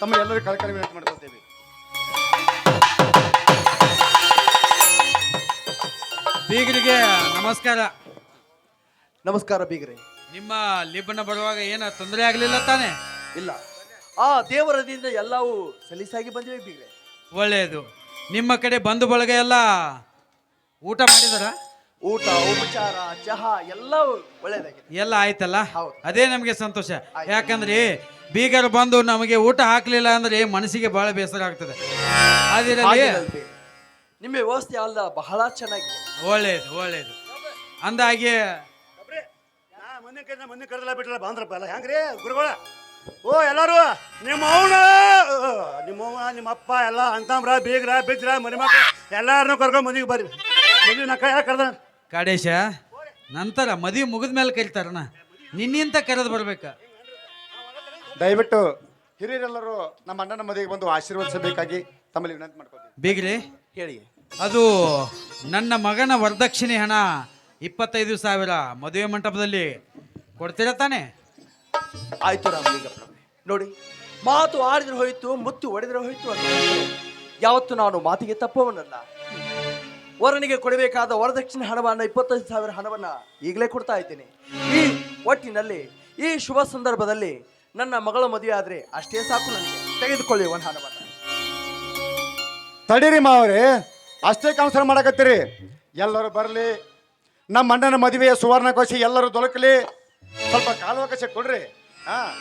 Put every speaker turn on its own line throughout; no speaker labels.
ತಮ್ಮ ಎಲ್ಲರೂ ಕಳಕಳಿ ವಿನಂತಿ ಮಾಡ್ಕೊಳ್ತೇವೆ
ಬೀಗರಿಗೆ ನಮಸ್ಕಾರ.
ನಮಸ್ಕಾರ ಬೀಗರಿ.
ನಿಮ್ಮ ಲಿಬ್ಬನ ಬರುವಾಗ ಏನ ತೊಂದರೆ ಆಗಲಿಲ್ಲ ತಾನೆ?
ಇಲ್ಲ. ಆ ದೇವರದಿಂದ ಎಲ್ಲವೂ ಸಲೀಸಾಗಿ ಬಂದಿವೆ ಬೀಗ್ರೆ.
ಒಳ್ಳೆಯದು. ನಿಮ್ಮ ಕಡೆ ಬಂಧು ಬಳಗ ಎಲ್ಲ ಊಟ ಮಾಡಿದಾರ?
ಊಟ ಉಪಚಾರ ಚಹಾ ಎಲ್ಲವೂ ಒಳ್ಳೇದಾಗಿದೆ.
ಎಲ್ಲ ಆಯ್ತಲ್ಲ?
ಹೌದು.
ಅದೇ ನಮಗೆ ಸಂತೋಷ. ಯಾಕಂದ್ರೆ ಬೀಗರು ಬಂದು ನಮಗೆ ಊಟ ಹಾಕ್ಲಿಲ್ಲ ಅಂದ್ರೆ ಮನಸ್ಸಿಗೆ ಬಹಳ ಬೇಸರ ಆಗ್ತದೆ. ಅದಿರಲಿ
ನಿಮ್ಮ ವ್ಯವಸ್ಥೆ ಅಲ್ಲ ಬಹಳ ಚೆನ್ನಾಗಿದೆ.
ಒಳ್ಳೆಯದು ಒಳ್ಳೇದು. ಅಂದಾಗೆ
ಮನೆ ಕಡೆ ಮುಂದಿನ ಕರೆದಲ್ಲ ಬಿಟ್ಟಲ್ಲ ಬಾಂದ್ರಪ್ಪ ಎಲ್ಲ ಹೆಂಗ್ರಿ ಗುರುಗಳ? ಓ ಎಲ್ಲಾರು ನಿಮ್ಮ ಅವನ ನಿಮ್ಮ ಅವ್ವ ನಿಮ್ಮ ಅಪ್ಪ ಎಲ್ಲ ಅಂತಂಬ್ರ ಬೀಗ್ರ ಮನೆ ಮರಿಮಕ್ಳು ಎಲ್ಲಾರನ್ನೂ ಕರ್ಕೊಂಡು ಮದುವೆಗೆ ಬರ್ರಿ. ಮದುವೆ ನಕ್ಕ ಯಾಕೆ ಕರ್ದ
ಕಾಡೇಶ ನಂತರ ಮದುವೆ ಮುಗಿದ ಮೇಲೆ ಕರಿತಾರಣ. ನಿನ್ನಿಂತ ಕರೆದು ಬರ್ಬೇಕ.
ದಯವಿಟ್ಟು ಹಿರಿಯರೆಲ್ಲರೂ ನಮ್ಮ ಅಣ್ಣನ ಮದುವೆಗೆ ಬಂದು ಆಶೀರ್ವದಿಸಬೇಕಾಗಿ ತಮ್ಮಲ್ಲಿ ವಿನಂತಿ ಮಾಡ್ಕೊತೀವಿ
ಬೀಗ್ರಿ
ಹೇಳಿ.
ಅದು ನನ್ನ ಮಗನ ವರದಕ್ಷಿಣೆ ಹಣ ಇಪ್ಪತ್ತೈದು ಸಾವಿರ ಮದುವೆ ಮಂಟಪದಲ್ಲಿ ಕೊಡ್ತೀರಾ ತಾನೆ?
ಆಯ್ತು ರಾಮಲಿಂಗಪ್ಪ ನೋಡಿ ಮಾತು ಆಡಿದ್ರೆ ಹೋಯ್ತು ಮುತ್ತು ಒಡೆದ್ರೆ ಹೋಯ್ತು ಅಂತ. ಯಾವತ್ತು ನಾನು ಮಾತಿಗೆ ತಪ್ಪವನಲ್ಲ. ವರನಿಗೆ ಕೊಡಬೇಕಾದ ವರದಕ್ಷಿಣೆ ಹಣವನ್ನು ಇಪ್ಪತ್ತೈದು ಸಾವಿರ ಹಣವನ್ನ ಈಗಲೇ ಕೊಡ್ತಾ ಇದ್ದೇನೆ. ಈ ಒಟ್ಟಿನಲ್ಲಿ ಈ ಶುಭ ಸಂದರ್ಭದಲ್ಲಿ ನನ್ನ ಮಗಳ ಮದುವೆ ಆದರೆ ಅಷ್ಟೇ ಸಾಕು ನನಗೆ ತೆಗೆದುಕೊಳ್ಳಿ ಒಂದು ಹಣವನ್ನ.
ತಡೀರಿ ಮಾವರೇ ಅಷ್ಟೇ ಕೌನ್ಸಲ್ ಮಾಡಕತ್ತೀರಿ. ಎಲ್ಲರೂ ಬರಲಿ ನಮ್ಮ ಅಣ್ಣನ ಮದುವೆಯ ಸುವರ್ಣಕೋಶಿ ಎಲ್ಲರೂ ದೊರಕಲಿ. ಸ್ವಲ್ಪ ಕಾಲಾವಕಾಶ ಕೊಡ್ರಿ. ಹಾ.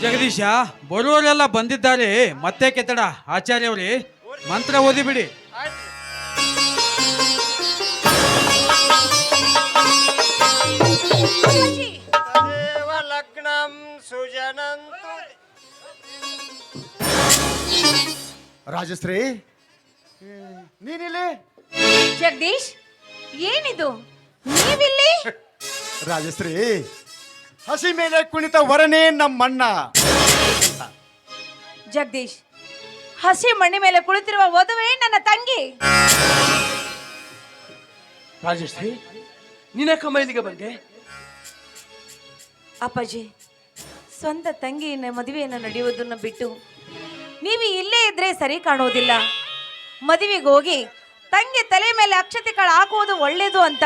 ಜಗದೀಶ ಬರುವವರೆಲ್ಲ ಬಂದಿದ್ದಾರೆ. ಮತ್ತೆ ಕೆತ್ತಡ ಆಚಾರ್ಯ ಅವರೇ ಮಂತ್ರ ಓದಿಬಿಡಿ.
ಲಗ್ನಂ ಸುಜನಂತು.
ರಾಜಶ್ರೀ ನೀನಿಲ್ಲಿ?
ಜಗದೀಶ್ ಏನಿದು? ನೀವಿಲ್ಲಿ?
ರಾಜಶ್ರೀ ಹಸಿ ಮೇಲೆ ಕುಣಿತ ವರನೇ ನಮ್ಮಣ್ಣ.
ಜಗದೀಶ್ ಹಸಿ ಮಣ್ಣಿ ಮೇಲೆ ಕುಳಿತಿರುವ ವಧುವೆ ನನ್ನ ತಂಗಿ.
ರಾಜಶ್ರೀ ನಿನ್ನ ಕಮೈಲಿಗೆ ಬಂದೆ.
ಅಪ್ಪಾಜಿ, ಸ್ವಂತ ತಂಗಿಯನ್ನ, ಮದುವೆಯನ್ನು ನಡೆಯುವುದನ್ನು ಬಿಟ್ಟು ನೀವು ಇಲ್ಲೇ ಇದ್ರೆ ಸರಿ ಕಾಣುವುದಿಲ್ಲ. ಮದುವೆಗೆ ಹೋಗಿ ತಂಗಿ ತಲೆ ಮೇಲೆ ಅಕ್ಷತೆ ಕಾಳು ಹಾಕುವುದು ಒಳ್ಳೇದು ಅಂತ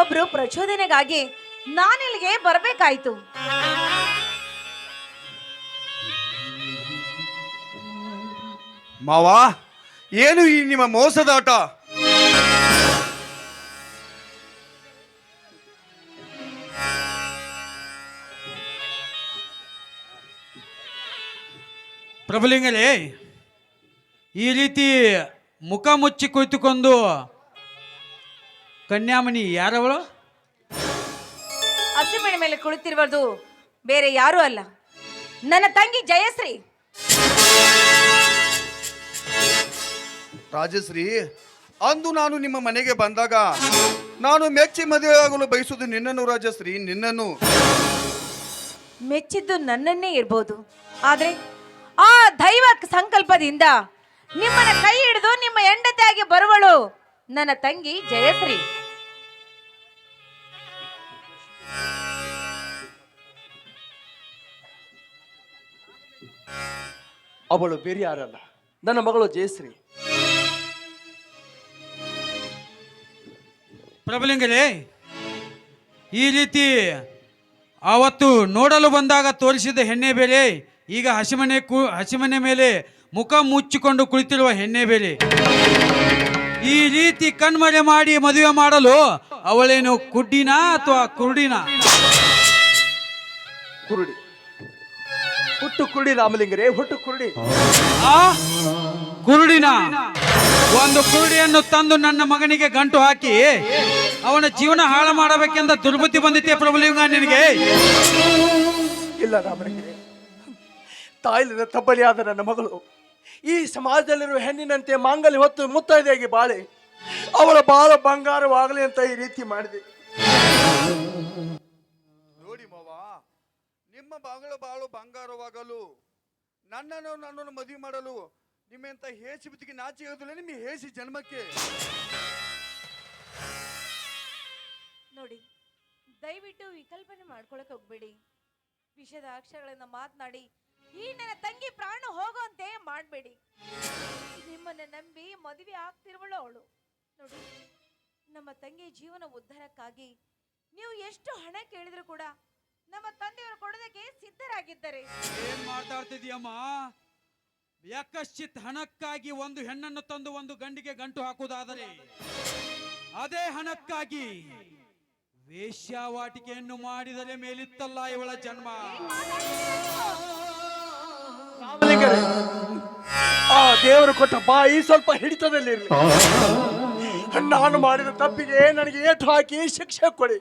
ಒಬ್ರು ಪ್ರಚೋದನೆಗಾಗಿ ನಾನಿಲ್ಲಿಗೆ ಬರಬೇಕಾಯ್ತು.
ಮಾವ, ಏನು ಈ ನಿಮ್ಮ ಮೋಸದಾಟ
ಪ್ರಭುಲಿಂಗರೇ ಈ ರೀತಿ ಮುಖ ಮುಚ್ಚಿ ಕುಳಿತುಕೊಂಡು ಕನ್ಯಾಮಣಿ ಯಾರವಳು?
ಹಸಿಮಣಿ ಮೇಲೆ ಕುಳಿತಿರುವುದು ಬೇರೆ ಯಾರೂ ಅಲ್ಲ. ನನ್ನ ತಂಗಿ ಜಯಶ್ರೀ.
ರಾಜಶ್ರೀ ಅಂದು ನಾನು ನಿಮ್ಮ ಮನೆಗೆ ಬಂದಾಗ ನಾನು ಮೆಚ್ಚಿ ಮದುವೆಯಾಗಲು ಬಯಸುವುದು ನಿನ್ನನ್ನು ರಾಜಶ್ರೀ ನಿನ್ನನ್ನು.
ಮೆಚ್ಚಿದ್ದು ನನ್ನನ್ನೇ ಇರ್ಬೋದು. ಆದ್ರೆ ಆ ದೈವ ಸಂಕಲ್ಪದಿಂದ ನಿಮ್ಮನ್ನ ಕೈ ಹಿಡಿದು ನಿಮ್ಮ ಹೆಂಡತಿಯಾಗಿ ಬರುವಳು ನನ್ನ ತಂಗಿ ಜಯಶ್ರೀ.
ಅವಳು ಬೇರೆ ಯಾರಲ್ಲ ನನ್ನ ಮಗಳು ಜಯಶ್ರೀ.
ಪ್ರಬಲಿಂಗರೇ ಈ ರೀತಿ ಆವತ್ತು ನೋಡಲು ಬಂದಾಗ ತೋರಿಸಿದ ಹೆಣ್ಣೆ ಬೇರೆ ಈಗ ಹಸಿಮನೆ ಕು ಹಸಿಮನೆ ಮೇಲೆ ಮುಖ ಮುಚ್ಚಿಕೊಂಡು ಕುಳಿತಿರುವ ಹೆಣ್ಣೆ ಬೇರೆ. ಈ ರೀತಿ ಕಣ್ಮರೆ ಮಾಡಿ ಮದುವೆ ಮಾಡಲು ಅವಳೇನು ಕುಡ್ಡಿನಾ ಅಥವಾ ಕುರುಡಿನಾ?
ಕುರುಡಿ. ಹುಟ್ಟು ಕುರುಡಿ ರಾಮಲಿಂಗರೇ ಹುಟ್ಟು ಕುರುಡಿ.
ಆ? ಕುರುಡಿನ? ಒಂದು ಕುರುಡಿಯನ್ನು ತಂದು ನನ್ನ ಮಗನಿಗೆ ಗಂಟು ಹಾಕಿ ಅವನ ಜೀವನ ಹಾಳು ಮಾಡಬೇಕೆಂದ ದುರ್ಬುದ್ಧಿ ಬಂದಿತ್ತೆ ಪ್ರಭುಲಿಂಗ ನಿನಗೆ?
ಇಲ್ಲ ರಾಮಲಿಂಗರೇ. ತಾಯಿಲಿನ ತಬ್ಬಲಿಯಾದ ನನ್ನ ಮಗಳು. ಈ ಸಮಾಜದಲ್ಲಿರುವ ಹೆಣ್ಣಿನಂತೆ ಮಾಂಗಲ್ಯ ಹೊತ್ತು ಮುತ್ತೈದೆಯಾಗಿ ಬಾಳೆ ಅವಳ ಬಾಳ ಬಂಗಾರವಾಗಲಿ ಅಂತ ಈ ರೀತಿ ಮಾಡಿದೆ.
ನೋಡಿ ಮಾವ ನಿಮ್ಮ ಬಾಗಳು ಬಾಳು ಬಂಗಾರವಾಗಲು ನನ್ನನ್ನು ನನ್ನನ್ನು ಮದುವೆ ಮಾಡಲು ನಿಮ್ಮೆಂತ ಹೇಸಿ ಬುದ್ಧಿಗೆ ನಾಚಿ ನಿಮ್ಮ ಹೇಸಿ ಜನ್ಮಕ್ಕೆ?
ನೋಡಿ ದಯವಿಟ್ಟು ವಿಕಲ್ಪನೆ ಮಾಡ್ಕೊಳಕ್ ಹೋಗ್ಬೇಡಿ. ವಿಷಯದ ಅಕ್ಷರಗಳನ್ನ ಮಾತನಾಡಿ ಈ ನನ್ನ ತಂಗಿ ಪ್ರಾಣ ಹೋಗುವಂತೆ ಮಾಡಬೇಡಿ. ನಿಮ್ಮನ್ನ ನಂಬಿ ಮದುವೆ ಆಗ್ತಿರುವಳು ಅವಳು. ನೋಡಿ ನಮ್ಮ ತಂಗಿ ಜೀವನ ಉದ್ಧಾರಕ್ಕಾಗಿ ನೀವು ಎಷ್ಟು ಹಣ ಕೇಳಿದ್ರು ಕೂಡ ನಮ್ಮ ತಂದೆಯವರು ಕೊಡೋದಕ್ಕೆ ಸಿದ್ಧರಾಗಿದ್ದಾರೆ.
ಏನ್ ಮಾತಾಡ್ತಿದ್ಯಮ್ಮ ಯಕಶ್ಚಿತ್ ಹಣಕ್ಕಾಗಿ ಒಂದು ಹೆಣ್ಣನ್ನು ತಂದು ಒಂದು ಗಂಡಿಗೆ ಗಂಟು ಹಾಕುವುದಾದರೆ ಅದೇ ಹಣಕ್ಕಾಗಿ ವೇಶ್ಯಾವಾಟಿಕೆಯನ್ನು ಮಾಡಿದರೆ ಮೇಲಿತ್ತಲ್ಲ ಇವಳ ಜನ್ಮ.
ಆ ದೇವರು ಕೊಟ್ಟ ಬಾಯಿ ಸ್ವಲ್ಪ ಹಿಡಿತದಲ್ಲಿ ನಾನು ಮಾಡಿದ ತಪ್ಪಿಗೆ ನನಗೆ ಏಟು ಹಾಕಿ ಶಿಕ್ಷೆ ಕೊಡಿ.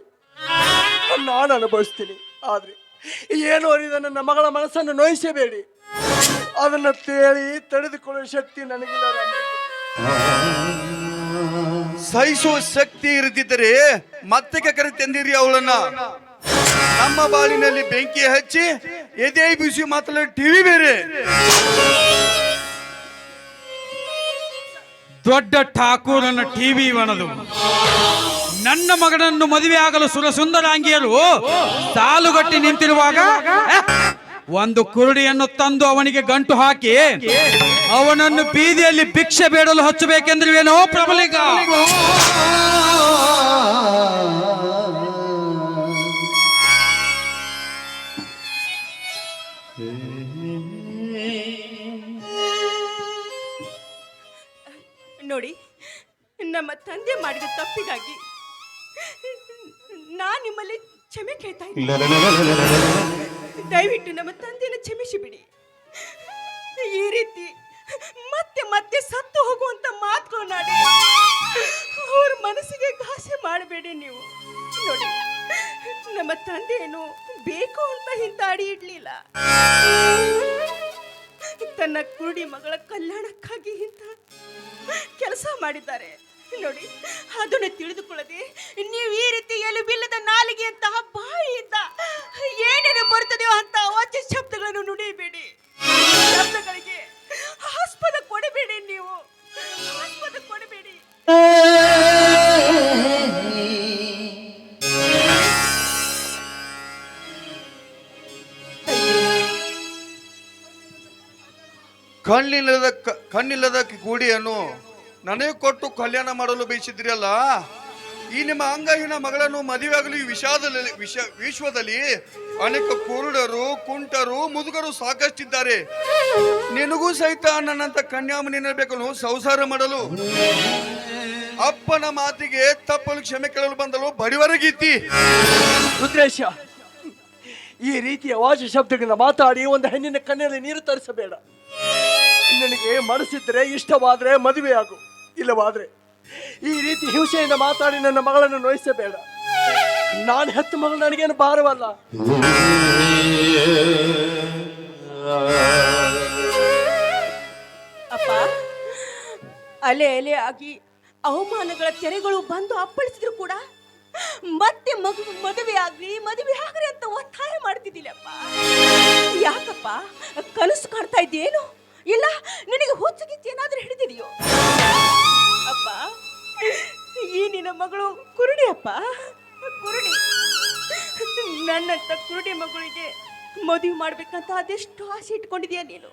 ನಾನು ಅನುಭವಿಸ್ತೀನಿ. ಆದ್ರೆ ಏನು ಅರಿದ ನನ್ನ ಮಗಳ ಮನಸ್ಸನ್ನು ನೋಯಿಸಬೇಡಿ. ಅದನ್ನ ತೇಳಿ ತಡೆದುಕೊಳ್ಳುವ ಶಕ್ತಿ ನನಗಿಲ್ಲ.
ಸಹಿಸುವ ಶಕ್ತಿ ಇರದಿದ್ದರೆ ಮತ್ತೆ ಕರೆ ತಂದಿರಿ ಅವಳನ್ನ. ನಮ್ಮ ಬಾಳಿನಲ್ಲಿ ಬೆಂಕಿ ಹಚ್ಚಿ ಎದೆ ಬಿಸಿ ಮಾತನಾಡಿ ಟಿವಿ ಬೇರೆ.
ದೊಡ್ಡ ಠಾಕೂರನ ಟಿವಿ ಒಣದು. ನನ್ನ ಮಗನನ್ನು ಮದುವೆ ಆಗಲು ಸುರ ಸುಂದರಾಂಗಿಯರು ಸಾಲುಗಟ್ಟಿ ನಿಂತಿರುವಾಗ ಒಂದು ಕುರುಡಿಯನ್ನು ತಂದು ಅವನಿಗೆ ಗಂಟು ಹಾಕಿ, ಅವನನ್ನು ಬೀದಿಯಲ್ಲಿ ಭಿಕ್ಷೆ ಬೇಡಲು ಹಚ್ಚಬೇಕೆಂದ್ರಿವೇನೋ ಪ್ರಬಲಿಗ.
ನಮ್ಮ ತಂದೆ ಮಾಡಿದ ತಪ್ಪಿಗಾಗಿ ನಾನು ನಿಮ್ಮಲ್ಲಿ ಕ್ಷಮೆ ಕೇಳ್ತಾ ಇದ್ದೀನಿ. ದಯವಿಟ್ಟು ನಮ್ಮ ತಂದೆಯನ್ನು ಕ್ಷಮಿಸಿ ಬಿಡಿ ಈ ರೀತಿ ಮತ್ತೆ ಮತ್ತೆ ಸತ್ತು ಹೋಗುವಂತ ಮಾತುಗಳನ್ನಾಡಿ ಅವ್ರ ಮನಸ್ಸಿಗೆ ಘಾಸಿ ಮಾಡಬೇಡಿ ನೀವು. ನೋಡಿ ನಮ್ಮ ತಂದೆಯನ್ನು ಬೇಕು ಅಂತ ಹಿಂತಾಡಿ ಇಡ್ಲಿಲ್ಲ. ತನ್ನ ಕುರುಡಿ ಮಗಳ ಕಲ್ಯಾಣಕ್ಕಾಗಿ ಇಂಥ ಕೆಲಸ ಮಾಡಿದ್ದಾರೆ. ನೋಡಿ, ಅದನ್ನು ತಿಳಿದುಕೊಳ್ಳದೆ ನೀವು ಈ ರೀತಿ ಎಲುಬಿಲ್ಲದ ನಾಲಿಗೆ ಅಂತಹ ಬಾಯಿಯಿಂದ ಏನೇನು ಬರ್ತದೆಯೋ ಅಂತ ಅವಾಚ್ಯ ಶಬ್ದಗಳನ್ನು ನುಡಿಯಬೇಡಿ. ಶಬ್ದಗಳಿಗೆ ಆಸ್ಪದ ಕೊಡಬೇಡಿ ನೀವು. ಆಸ್ಪದ ಕೊಡಬೇಡಿ.
ಕಣ್ಣಿಲ್ಲದ ಕಣ್ಣಿಲ್ಲದ ಕೂಡಿಯನ್ನು ನನಗೆ ಕೊಟ್ಟು ಕಲ್ಯಾಣ ಮಾಡಲು ಬಯಸಿದ್ರಲ್ಲ ಈ ನಿಮ್ಮ ಅಂಗಹೀನ ಮಗಳನ್ನು ಮದುವೆಯಾಗಲು ಈ ವಿಷಾದದಲ್ಲಿ, ವಿಷ, ವಿಶ್ವದಲ್ಲಿ ಅನೇಕ ಕುರುಡರು, ಕುಂಟರು, ಮುದುಗರು ಸಾಕಷ್ಟಿದ್ದಾರೆ. ನಿನಗೂ ಸಹಿತ ನನ್ನಂತ ಕನ್ಯಾಮನಿನ ಬೇಕನು ಸಂಸಾರ ಮಾಡಲು? ಅಪ್ಪನ ಮಾತಿಗೆ ತಪ್ಪಲು ಕ್ಷಮೆ ಕೇಳಲು ಬಂದಲು? ಬಡಿವರಗೀತಿ
ರುದ್ರೇಶ, ಈ ರೀತಿಯ ವಾಚ ಶಬ್ದಗಳನ್ನ ಮಾತಾಡಿ ಒಂದು ಹೆಣ್ಣಿನ ಕಣ್ಣಲ್ಲಿ ನೀರು ತರಿಸಬೇಡ. ನಿನಗೆ ಮನಸ್ಸಿದ್ರೆ ಇಷ್ಟವಾದ್ರೆ ಮದುವೆಯಾಗು. ಇಲ್ಲವಾದ್ರೆ ಈ ರೀತಿ ಹಿಂಸೆಯಿಂದ ಮಾತಾಡಿ ನನ್ನ ಮಗಳನ್ನು ನೋಯಿಸಬೇಡ. ನಾನು ಹೆತ್ತು ಮಗಳು ನನಗೇನು ಭಾರವಲ್ಲ.
ಅಪ್ಪ, ಅಲೆ ಅಲೆ ಆಗಿ ಅವಮಾನಗಳ ತೆರೆಗಳು ಬಂದು ಅಪ್ಪಳಿಸಿದ್ರು ಕೂಡ. ಮತ್ತೆ ಮಗು, ಮದುವೆ ಆಗ್ರಿ ಮದುವೆ ಆಗ್ರಿ ಅಂತ ಒತ್ತಾಯ ಮಾಡ್ತಿದ್ದಿಲ್ಲಪ್ಪ ಯಾಕಪ್ಪ, ಕನಸು ಕಾಣ್ತಾ ಇದ್ದೇನು ಇಲ್ಲ, ನಿನಗೆ ಹುಚ್ಚಗಿಚ್ಚಿ ಏನಾದ್ರೂ ಹಿಡಿದಿದೆಯೋ? ಅಪ್ಪ, ಈ ನಿನ್ನ ಮಗಳು ಕುರುಡಿ ಅಪ್ಪ? ಕುರುಡಿ? ನನ್ನಂತ ಕುರುಡಿ ಮಗಳಿಗೆ ಮದುವೆ ಮಾಡ್ಬೇಕಂತ ಅದೆಷ್ಟು ಆಸೆ ಇಟ್ಕೊಂಡಿದ್ಯಾ ನೀನು?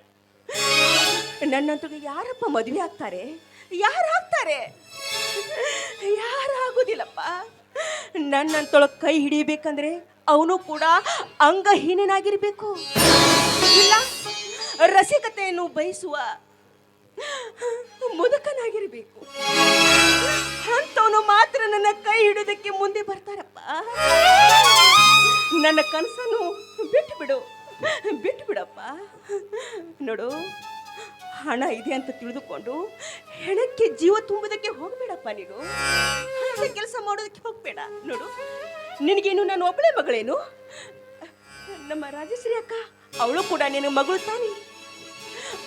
ನನ್ನಂತೂ ಯಾರಪ್ಪ ಮದುವೆ ಆಗ್ತಾರೆ? ಯಾರಾಗ್ತಾರೆ? ಯಾರಾಗೋದಿಲ್ಲಪ್ಪ? ನನ್ನಂತೊಳ ಕೈ ಹಿಡಿಬೇಕಂದ್ರೆ ಅವನು ಕೂಡ ಅಂಗಹೀನನಾಗಿರ್ಬೇಕು. ಇಲ್ಲ ರಸಿಕತೆಯನ್ನು ಬಯಸುವ ಮುದುಕನಾಗಿರಬೇಕು. ಅಂತವನು ಮಾತ್ರ ನನ್ನ ಕೈ ಹಿಡೋದಕ್ಕೆ ಮುಂದೆ ಬರ್ತಾರಪ್ಪ. ನನ್ನ ಕನಸನ್ನು ಬಿಟ್ಟು ಬಿಡು ಬಿಟ್ಟು ಬಿಡಪ್ಪ ನೋಡು, ಹಣ ಇದೆ ಅಂತ ತಿಳಿದುಕೊಂಡು ಹೆಣಕ್ಕೆ ಜೀವ ತುಂಬುವುದಕ್ಕೆ ಹೋಗ್ಬೇಡಪ್ಪ ನೀನು. ಕೆಲಸ ಮಾಡೋದಕ್ಕೆ ಹೋಗ್ಬೇಡ. ನೋಡು, ನಿನಗೇನು ನಾನು ಒಬ್ಬಳೇ ಮಗಳೇನು? ನಮ್ಮ ರಾಜಶ್ರೀ ಅಕ್ಕ, ಅವಳು ಕೂಡ ನಿನ್ನ ಮಗಳು ತಾನೆ.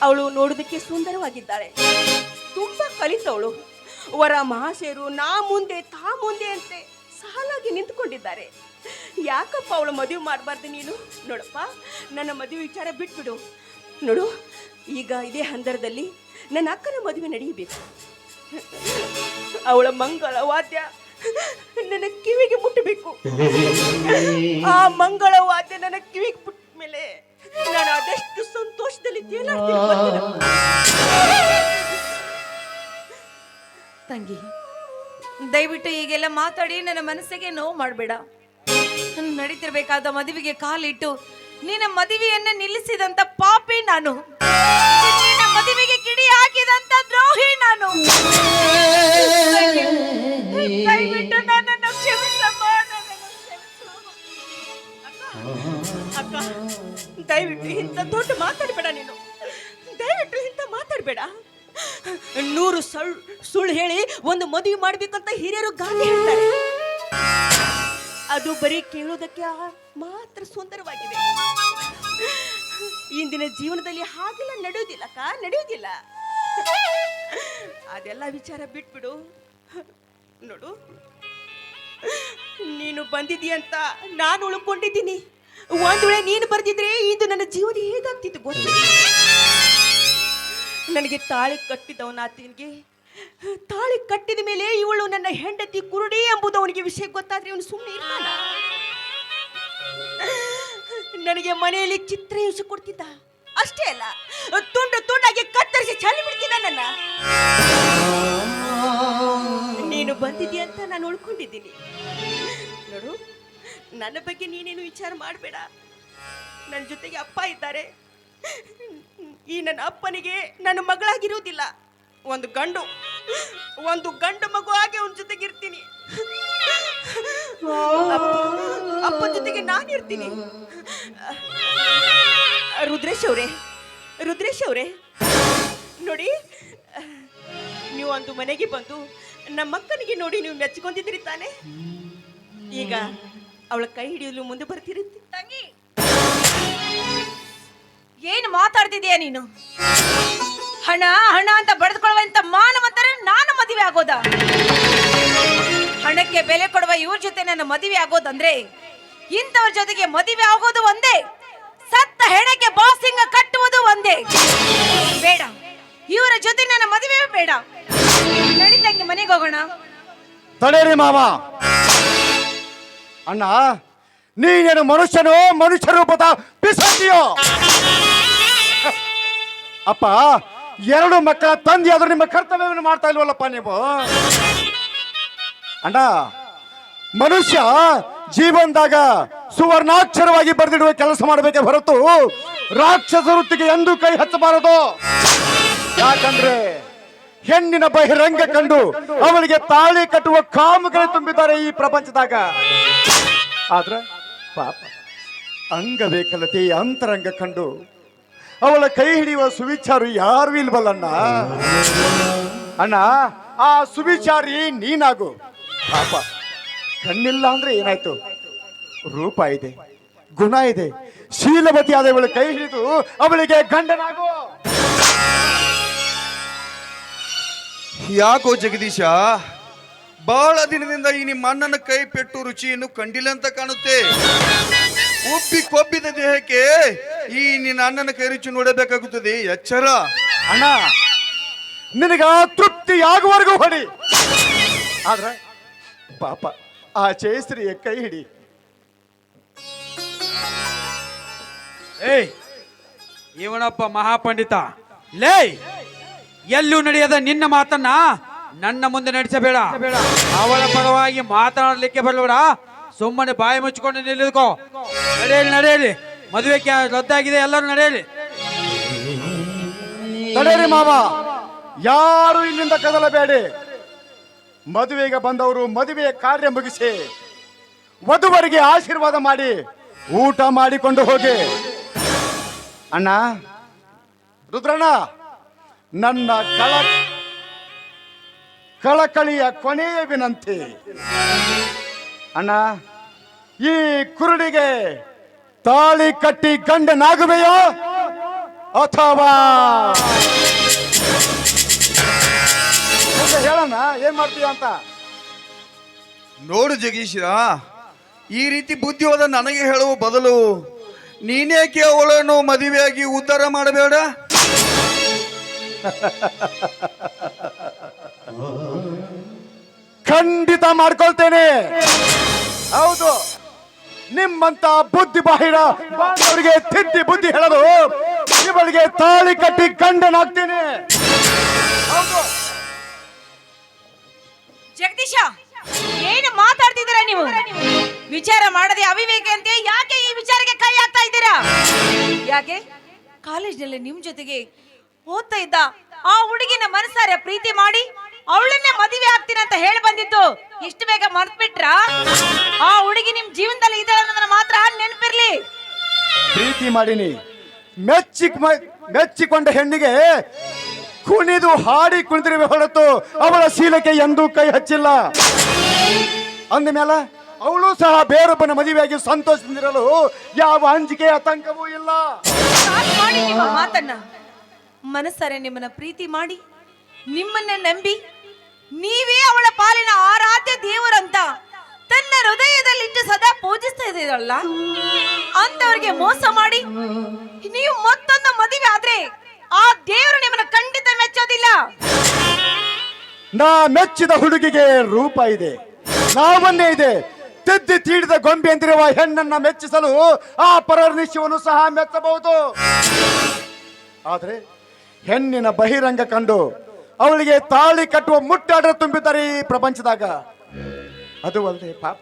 ಅವಳು ನೋಡೋದಕ್ಕೆ ಸುಂದರವಾಗಿದ್ದಾಳೆ. ತುಂಬಾ ಕಲಿತವಳು. ವರ ಮಹಾಶಯರು ನಾ ಮುಂದೆ, ತಾ ಮುಂದೆ ಅಂತೆ ಸಾಲಾಗಿ ನಿಂತ್ಕೊಂಡಿದ್ದಾರೆ. ಯಾಕಪ್ಪ ಅವಳು ಮದುವೆ ಮಾಡಬಾರ್ದು ನೀನು? ನೋಡಪ್ಪ, ನನ್ನ ಮದುವೆ ವಿಚಾರ ಬಿಟ್ಬಿಡು. ನೋಡು, ಈಗ ಇದೇ ಹಂದರದಲ್ಲಿ ನನ್ನ ಅಕ್ಕನ ಮದುವೆ ನಡೆಯಬೇಕು. ಅವಳ ಮಂಗಳ ವಾದ್ಯ ನನ್ನ ಕಿವಿಗೆ ಮುಟ್ಟಬೇಕು. ಆ ಮಂಗಳ ವಾದ್ಯ ನನ್ನ ಕಿವಿಗೆ ಮುಟ್ಟ ಮೇಲೆ ನಾನು ಅದೆಷ್ಟು ಸಂತೋಷದಲ್ಲಿ.
ತಂಗಿ ದಯವಿಟ್ಟು ಈಗೆಲ್ಲ ಮಾತಾಡಿ ನನ್ನ ಮನಸ್ಸಿಗೆ ನೋವು ಮಾಡಬೇಡ. ನಡೀತಿರ್ಬೇಕಾದ ಮದುವೆಗೆ ಕಾಲಿಟ್ಟು ನಿನ್ನ ಮದುವೆಯನ್ನ ನಿಲ್ಲಿಸಿದಂತ ಪಾಪಿ ನಾನು. ನಿನ್ನ ಮದುವೆಗೆ ಕಿಡಿ ಹಾಕಿದಂತ ದ್ರೋಹಿ ನಾನು. ದಯವಿಟ್ಟು ನನ್ನನ್ನು ಕ್ಷಮಿಸಮ್ಮ ನನ್ನನ್ನು ಕ್ಷಮಿಸು.
ಅಕ್ಕ. ದಯವಿಟ್ಟು ಇಂಥ ದೊಡ್ಡ ಮಾತಾಡಬೇಡ ನೀನು. ದಯವಿಟ್ಟು ಇಂಥ ಮಾತಾಡಬೇಡ. ನೂರು ಸುಳ್ಳು ಸುಳ್ಳು ಹೇಳಿ ಒಂದು ಮದುವೆ ಮಾಡ್ಬೇಕಂತ ಹಿರಿಯರು ಗಾಂಧಿ ಹೇಳ್ತಾರೆ. ಅದು ಬರೀ ಕೇಳೋದಕ್ಕೆ ಮಾತ್ರ ಸುಂದರವಾಗಿದೆ. ಇಂದಿನ ಜೀವನದಲ್ಲಿ ಹಾಗೆಲ್ಲ ನಡೆಯೋದಿಲ್ಲ ಅಕ್ಕ ನಡೆಯೋದಿಲ್ಲ ಅದೆಲ್ಲ ವಿಚಾರ ಬಿಟ್ಬಿಡು. ನೋಡು. ನೀನು ಬಂದಿದ್ದೀಯಂತ ನಾನು ಉಳ್ಕೊಂಡಿದ್ದೀನಿ. ಒಂದ್ ವೇಳೆ ನೀನು ಬರ್ದಿದ್ರೆ ಇದು ನನ್ನ ಜೀವನ ಹೇಗಾಗ್ತಿತ್ತು ಗೊತ್ತಿಲ್ಲ ನನಗೆ ತಾಳಿ ಕಟ್ಟಿದವನಾತನಿಗೆ ತಾಳಿ ಕಟ್ಟಿದ ಮೇಲೆ ಇವಳು ನನ್ನ ಹೆಂಡತಿ ಕುರುಡಿ ಎಂಬುದು ಅವನಿಗೆ ವಿಷಯ ಗೊತ್ತಾದ್ರೆ ಇವನು ಸುಮ್ಮನೆ ಇರ್ತಾನ? ನನಗೆ ಮನೆಯಲ್ಲಿ ಚಿತ್ರ ಹಿಂಸೆ ಕೊಡ್ತಿದ್ದ? ಅಷ್ಟೇ ಅಲ್ಲ, ತುಂಡು ತುಂಡಾಗಿ ಕತ್ತರಿಸಿ ಚಳಿ ಬಿಡ್ತಿದ್ದ ನನ್ನ? ನೀನು ಬಂದಿದ್ದೀಯ ಅಂತ ನಾನು ಉಳ್ಕೊಂಡಿದ್ದೀನಿ. ನೋಡು ನನ್ನ ಬಗ್ಗೆ ನೀನೇನು ವಿಚಾರ ಮಾಡಬೇಡ. ನನ್ನ ಜೊತೆಗೆ ಅಪ್ಪ ಇದ್ದಾರೆ. ಈ ನನ್ನ ಅಪ್ಪನಿಗೆ ನನ್ನ ಮಗಳಾಗಿರುವುದಿಲ್ಲ. ಒಂದು ಗಂಡು ಒಂದು ಗಂಡು ಮಗು ಹಾಗೆ ಅವನ ಜೊತೆಗೆ ಇರ್ತೀನಿ. ಅಪ್ಪ- ಜೊತೆಗೆ ನಾನು ಇರ್ತೀನಿ. ರುದ್ರೇಶ್ ಅವರೇ ರುದ್ರೇಶ್ ಅವರೇ, ನೋಡಿ, ನೀವು ಒಂದು ಮನೆಗೆ ಬಂದು ನಮ್ಮ ಅಕ್ಕನಿಗೆ ನೋಡಿ ನೀವು ಮೆಚ್ಕೊಂಡಿದ್ರಿ ತಾನೆ? ಈಗ ಅವಳ ಕೈ ಹಿಡಿಯಲು ಮುಂದೆ ಬರ್ತಿರುತ್ತೆ
ತಂಗಿ! ಏನು ಮಾತಾಡ್ತಿದೀಯ ನೀನು? ಹಣ ಹಣ ಅಂತ ಬಡ್ದುಕೊಳ್ಳುವಂತ ಮಾನವಂತರ ನಾನು ಮದುವೆ ಆಗೋದ? ಹಣಕ್ಕೆ ಬೆಲೆ ಕೊಡುವ ಇವ್ರ ಜೊತೆ ನನ್ನ ಮದುವೆ ಆಗೋದಂದ್ರೆ ಇಂಥವ್ರ ಜೊತೆಗೆ ಮದುವೆ ಆಗೋದು ಒಂದೇ ಸತ್ತ ಹೆಣಕ್ಕೆ ಬಾಸಿಂಗ ಕಟ್ಟುವುದು ಒಂದೇ. ಬೇಡ ಇವರ ಜೊತೆ ನನ್ನ ಮದುವೆ ಬೇಡ. ನಡೀತಂಗೆ ಮನೆಗೆ ಹೋಗೋಣ.
ತಡೇರಿ ಮಾವ. ಅಣ್ಣ, ನೀನೇನು ಮನುಷ್ಯನು, ಮನುಷ್ಯ ರೂಪದ ಬಿಸಿಯೋ ಅಪ್ಪ, ಎರಡು ಮಕ್ಕಳ ತಂದೆ ಆದ್ರೂ ನಿಮ್ಮ ಕರ್ತವ್ಯವನ್ನು ಮಾಡ್ತಾ ಇಲ್ವಲ್ಲಪ್ಪ ನೀವು? ಅಣ್ಣ, ಮನುಷ್ಯ ಜೀವನದಾಗ ಸುವರ್ಣಾಕ್ಷರವಾಗಿ ಬರೆದಿಡುವ ಕೆಲಸ ಮಾಡಬೇಕೆ ಹೊರತು ರಾಕ್ಷಸ ವೃತ್ತಿಗೆ ಎಂದೂ ಕೈ ಹಚ್ಚಬಾರದು. ಯಾಕಂದ್ರೆ ಹೆಣ್ಣಿನ ಬಹಿರಂಗ ಕಂಡು ಅವಳಿಗೆ ತಾಳಿ ಕಟ್ಟುವ ಕಾಮುಗಳು ತುಂಬಿದ್ದಾರೆ ಈ ಪ್ರಪಂಚದಾಗ. ಆದ್ರ ಪಾಪ ಅಂಗವಿಕಲತೆ ಅಂತರಂಗ ಕಂಡು ಅವಳ ಕೈ ಹಿಡಿಯುವ ಸುವಿಚಾರು ಯಾರು ಇಲ್ವಲ್ಲಣ್ಣ ಅಣ್ಣ? ಆ ಸುವಿಚಾರಿ ನೀನಾಗು. ಪಾಪ, ಕಣ್ಣಿಲ್ಲ ಅಂದ್ರೆ ಏನಾಯ್ತು? ರೂಪ ಇದೆ, ಗುಣ ಇದೆ, ಶೀಲವತಿ ಆದ ಇವಳ ಕೈ ಹಿಡಿದು ಅವಳಿಗೆ ಗಂಡನಾಗು.
ಯಾಕೋ ಜಗದೀಶ ಬಹಳ ದಿನದಿಂದ ಈ ನಿಮ್ಮ ಅಣ್ಣನ ಕೈ ಪೆಟ್ಟು ರುಚಿಯನ್ನು ಕಂಡಿಲ್ಲ ಅಂತ ಕಾಣುತ್ತೆ. ಉಬ್ಬಿ ಕೊಬ್ಬಿದ ದೇಹಕ್ಕೆ ಈ ನಿನ್ನ ಅಣ್ಣನ ಕೈ ರುಚಿ ನೋಡಬೇಕಾಗುತ್ತದೆ. ಎಚ್ಚರ.
ಅಣ್ಣ ನಿನಗ ತೃಪ್ತಿ ಆಗುವವರೆಗೂ ಹೊಡಿ. ಆದ್ರೆ ಪಾಪ ಆ ಚೇಸ್ರಿಯ ಕೈ ಹಿಡಿ.
ಏಯ್ ಇವನಪ್ಪ ಮಹಾಪಂಡಿತ. ಲೇ ಎಲ್ಲೂ ನಡೆಯದ ನಿನ್ನ ಮಾತನ್ನ ನನ್ನ ಮುಂದೆ ನಡೆಸಬೇಡ. ಅವಳ ಪರವಾಗಿ ಮಾತನಾಡಲಿಕ್ಕೆ ಬರಬೇಡ. ಸುಮ್ಮನೆ ಬಾಯಿ ಮುಚ್ಚಿಕೊಂಡು ನಿಲ್ಲಿದ್ಕೋ. ನಡೆಯಲಿ ನಡೆಯಲಿ. ಮದುವೆ ರದ್ದಾಗಿದೆ, ಎಲ್ಲರೂ ನಡೆಯಲಿ.
ನಡೆಯಲಿ ಮಾವ. ಯಾರು ಇಲ್ಲಿಂದ ಕದಲಬೇಡಿ. ಮದುವೆಗೆ ಬಂದವರು ಮದುವೆಯ ಕಾರ್ಯ ಮುಗಿಸಿ ವಧುವರಿಗೆ ಆಶೀರ್ವಾದ ಮಾಡಿ ಊಟ ಮಾಡಿಕೊಂಡು ಹೋಗಿ. ಅಣ್ಣ, ರುದ್ರಣ್ಣ. ನನ್ನ ಕಳ ಕಳಕಳಿಯ ಕೊನೆಯ ವಿನಂತಿ. ಅಣ್ಣ, ಈ ಕುರುಡಿಗೆ ತಾಳಿ ಕಟ್ಟಿ ಗಂಡನಾಗುವೆಯೋ ಅಥವಾ? ಹೇಳಣ್ಣ, ಏನ್ ಮಾಡ್ತೀಯ ಅಂತ?
ನೋಡು ಜಗೀಶ ಈ ರೀತಿ ಬುದ್ಧಿವಾದ ನನಗೆ ಹೇಳುವ ಬದಲು ನೀನೇಕೆ ಅವಳನ್ನು ಮದುವೆಯಾಗಿ ಉದ್ಧಾರ ಮಾಡಬೇಡ.
ಖಂಡಿತ ಮಾಡ್ಕೊಳ್ತೇನೆ. ಹೌದು. ನಿಮ್ಮಂತ ಬುದ್ಧಿ ಬಾಹಿರ ಬಾಂಧವರಿಗೆ ತಿದ್ದಿ ಬುದ್ಧಿ ಹೇಳಲು ಇವಳಿಗೆ ತಾಳಿ ಕಟ್ಟಿ ಗಂಡನಾಗ್ತೀನಿ
ಜಗದೀಶ ಏನು ಮಾತಾಡ್ತಿದ್ದೀರ ನೀವು? ವಿಚಾರ ಮಾಡದೆ ಅವಿವೇಕ ಅಂತ ಯಾಕೆ ಈ ವಿಚಾರಕ್ಕೆ ಕೈ ಹಾಕ್ತಾ ಇದ್ದೀರಾ? ಯಾಕೆ? ಕಾಲೇಜ್ನಲ್ಲಿ ನಿಮ್ ಜೊತೆಗೆ ಓದ್ತಾ ಇದ್ದ. ಆ ಹುಡುಗಿನ ಮನಸಾರೆ ಪ್ರೀತಿ ಮಾಡಿ ಅವಳನ್ನೇ ಮದುವೆ ಆಗ್ತೀನಿ ಅಂತ ಹೇಳಿ ಬಂದಿತ್ತು ಇಷ್ಟು ಬೇಗ ಮರ್ತ್ಬಿಟ್ರ? ಆ ಹುಡುಗಿ ನಿಮ್ ಜೀವನದಲ್ಲಿ ಇದ್ದಾಳೆ ಅನ್ನೋದನ್ನ ಮಾತ್ರ ನೆನಪಿರ್ಲಿ.
ಪ್ರೀತಿ ಮಾಡಿನಿ. ಮೆಚ್ಚಿಕ್ ಮೆಚ್ಚಿಕೊಂಡ ಹೆಣ್ಣಿಗೆ ಕುಣಿದು ಹಾಡಿ ಕುಣಿದಿರುವೆ ಹೊರತು ಅವಳ ಶೀಲಕ್ಕೆ ಎಂದೂ ಕೈ ಹಚ್ಚಿಲ್ಲ. ಅಂದಮೇಲೆ ಅವಳು ಸಹ ಬೇರೊಬ್ಬನ ಮದುವೆಯಾಗಿ ಸಂತೋಷದಿಂದಿರಲು ಯಾವ ಅಂಜಿಕೆ ಆತಂಕವೂ ಇಲ್ಲ.
ಮಾತನ್ನ. ಮನಸ್ಸಾರೆ ನಿಮ್ಮನ್ನ ಪ್ರೀತಿ ಮಾಡಿ, ನಿಮ್ಮನ್ನ ನಂಬಿ, ನೀವೇ ಅವಳ ಪಾಲಿನ ಆರಾಧ್ಯ ದೇವರಂತ ತನ್ನ ಹೃದಯದಲ್ಲಿಟ್ಟು ಸದಾ ಪೂಜಿಸ್ತಾ ಇದ್ದೀರಲ್ಲ? ಅಂತವ್ರಿಗೆ ಮೋಸ ಮಾಡಿ, ನೀವು ಮತ್ತೊಂದು ಮದುವೆ ಆದ್ರೆ ಆ ದೇವರು ನಿಮ್ಮನ್ನ ಖಂಡಿತ ಮೆಚ್ಚೋದಿಲ್ಲ.
ನಾ ಮೆಚ್ಚಿದ ಹುಡುಗಿಗೆ ರೂಪ ಇದೆ, ನಾವನ್ನೇ ಇದೆ. ತಿದ್ದಿ ತೀಡಿದ ಗೊಂಬೆ ಅಂತಿರುವ ಹೆಣ್ಣನ್ನ ಮೆಚ್ಚಿಸಲು ಆ ಪರನಿಶ್ಯವನ್ನು ಸಹ ಮೆಚ್ಚಬಹುದು. ಆದ್ರೆ ಹೆಣ್ಣಿನ ಬಹಿರಂಗ ಕಂಡು ಅವಳಿಗೆ ತಾಳಿ ಕಟ್ಟುವ ಮುಟ್ಟಾಡ್ರೆ ತುಂಬಿದ್ದಾರೆ ಈ ಪ್ರಪಂಚದಾಗ. ಅದು ಅಲ್ಲದೆ ಪಾಪ